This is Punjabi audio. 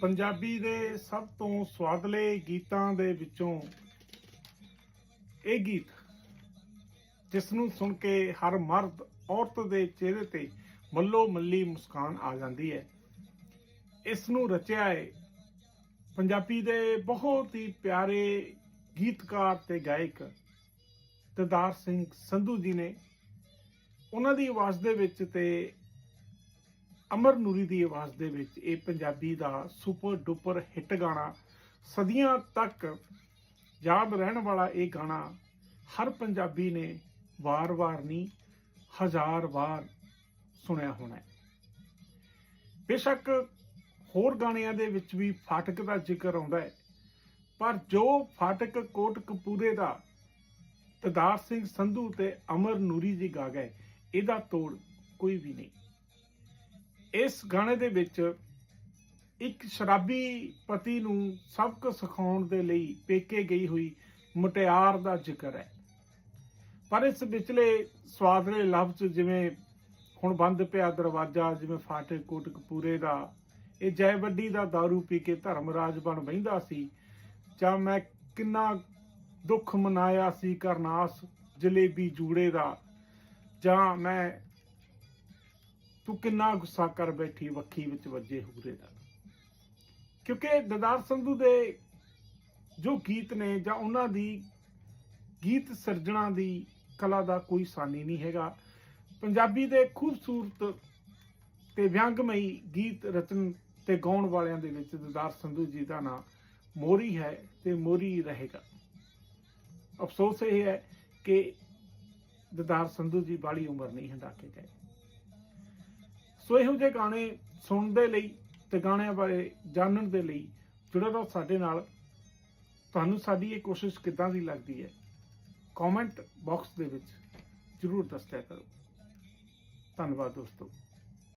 ਪੰਜਾਬੀ ਦੇ ਸਭ ਤੋਂ ਸਵਾਦਲੇ ਗੀਤਾਂ ਦੇ ਵਿੱਚੋਂ ਇਹ ਗੀਤ ਜਿਸ ਨੂੰ ਸੁਣ ਕੇ ਹਰ ਮਰਦ ਔਰਤ ਦੇ ਚਿਹਰੇ ਤੇ ਮੱਲੋ ਮੱਲੀ ਮੁਸਕਾਨ ਆ ਜਾਂਦੀ ਹੈ। ਇਸ ਨੂੰ ਰਚਿਆ ਹੈ ਪੰਜਾਬੀ ਦੇ ਬਹੁਤ ਹੀ ਪਿਆਰੇ ਗੀਤਕਾਰ ਤੇ ਗਾਇਕ ਦਦਾਰ ਸਿੰਘ ਸੰਧੂ ਜੀ ਨੇ। ਉਹਨਾਂ ਦੀ ਆਵਾਜ਼ ਦੇ ਵਿੱਚ ਤੇ ਅਮਰ ਨੂਰੀ ਦੀ ਆਵਾਜ਼ ਦੇ ਵਿੱਚ ਇਹ ਪੰਜਾਬੀ ਦਾ ਸੁਪਰ ਡੁਪਰ ਹਿੱਟ ਗਾਣਾ ਸਦੀਆਂ ਤੱਕ ਯਾਦ ਰਹਿਣ ਵਾਲਾ ਇਹ ਗਾਣਾ ਹਰ ਪੰਜਾਬੀ ਨੇ ਵਾਰ-ਵਾਰ ਨਹੀਂ, ਹਜ਼ਾਰ ਵਾਰ ਸੁਣਿਆ ਹੋਣਾ ਹੈ। ਬੇਸ਼ੱਕ ਹੋਰ ਗਾਣਿਆਂ ਦੇ ਵਿੱਚ ਵੀ ਫਾਟਕ ਦਾ ਜ਼ਿਕਰ ਆਉਂਦਾ ਹੈ, ਪਰ ਜੋ ਫਾਟਕ ਕੋਟ ਕੋਟਕਪੂਰੇ ਦਾ ਤਦਾਰ ਸਿੰਘ ਸੰਧੂ ਤੇ ਅਮਰ ਨੂਰੀ ਜੀ ਗਾ ਗਏ, ਇਹਦਾ ਤੋੜ ਕੋਈ ਵੀ ਨਹੀਂ। ਇਸ ਗਾਣੇ ਦੇ ਵਿੱਚ ਇੱਕ ਸ਼ਰਾਬੀ ਪਤੀ ਨੂੰ ਸਬਕ ਸਿਖਾਉਣ ਦੇ ਲਈ ਪੇਕੇ ਗਈ ਹੋਈ ਮੁਟਿਆਰ ਦਾ ਜ਼ਿਕਰ ਹੈ। ਪਰ ਇਸ ਵਿਚਲੇ ਸਵਾਦਲੇ ਲਫ਼ਜ਼ ਜਿਵੇਂ ਹੁਣ ਬੰਦ ਪਿਆ ਦਰਵਾਜ਼ਾ, ਜਿਵੇਂ ਫਾਟਕ ਕੋਟਕਪੂਰੇ ਦਾ, ਇਹ ਜੈ ਵੱਡੀ ਦਾ दारू ਪੀ ਕੇ ਧਰਮਰਾਜ ਬਣ ਬੈਂਦਾ ਸੀ, ਜਾਂ ਮੈਂ ਕਿੰਨਾ ਦੁੱਖ ਮਨਾਇਆ ਸੀ ਕਰਨਾਸ ਜਲੇਬੀ ਜੂੜੇ ਦਾ, ਜਾਂ ਮੈਂ ਤੂੰ ਕਿੰਨਾ ਗੁੱਸਾ ਕਰ ਬੈਠੀ ਵੱਖੀ ਵਿੱਚ ਵੱਜੇ ਹੂਰੇ ਦਾ ਕਿਉਂਕਿ ਦਦਾਰ ਸੰਧੂ ਦੇ ਜੋ ਗੀਤ ਨੇ ਜਾਂ ਉਹਨਾਂ ਦੀ ਗੀਤ ਸਿਰਜਣਾ ਦੀ ਕਲਾ ਦਾ ਕੋਈ ਸਾਨੀ ਨਹੀਂ ਹੈਗਾ। ਪੰਜਾਬੀ ਦੇ ਖੂਬਸੂਰਤ ਤੇ ਵਿਅੰਗਮਈ ਗੀਤ ਰਚਨ ਤੇ ਗਾਉਣ ਵਾਲਿਆਂ ਦੇ ਵਿੱਚ ਦਦਾਰ ਸੰਧੂ ਜੀ ਦਾ ਨਾਮ ਮੋਰੀ ਹੈ ਤੇ ਮੋਰੀ ਰਹੇਗਾ। ਅਫਸੋਸ ਇਹ ਹੈ ਕਿ ਦਦਾਰ ਸੰਧੂ ਜੀ ਬਾਲੀ ਉਮਰ ਨਹੀਂ ਹੰਡਾ ਕੇ ਗਏ। ਸੋ ਇਹੋ ਜਿਹੇ ਗਾਣੇ ਸੁਣਨ ਦੇ ਲਈ ਤੇ ਗਾਣਿਆਂ ਬਾਰੇ ਜਾਣਨ ਦੇ ਲਈ ਜੁੜੇ ਰਹੋ ਸਾਡੇ ਨਾਲ। ਤੁਹਾਨੂੰ ਸਾਡੀ ਇਹ ਕੋਸ਼ਿਸ਼ ਕਿੱਦਾਂ ਦੀ ਲੱਗਦੀ ਹੈ? ਕਮੈਂਟ ਬਾਕਸ ਦੇ ਵਿੱਚ ਜਰੂਰ ਦੱਸਿਆ ਕਰੋ। ਧੰਨਵਾਦ ਦੋਸਤੋ।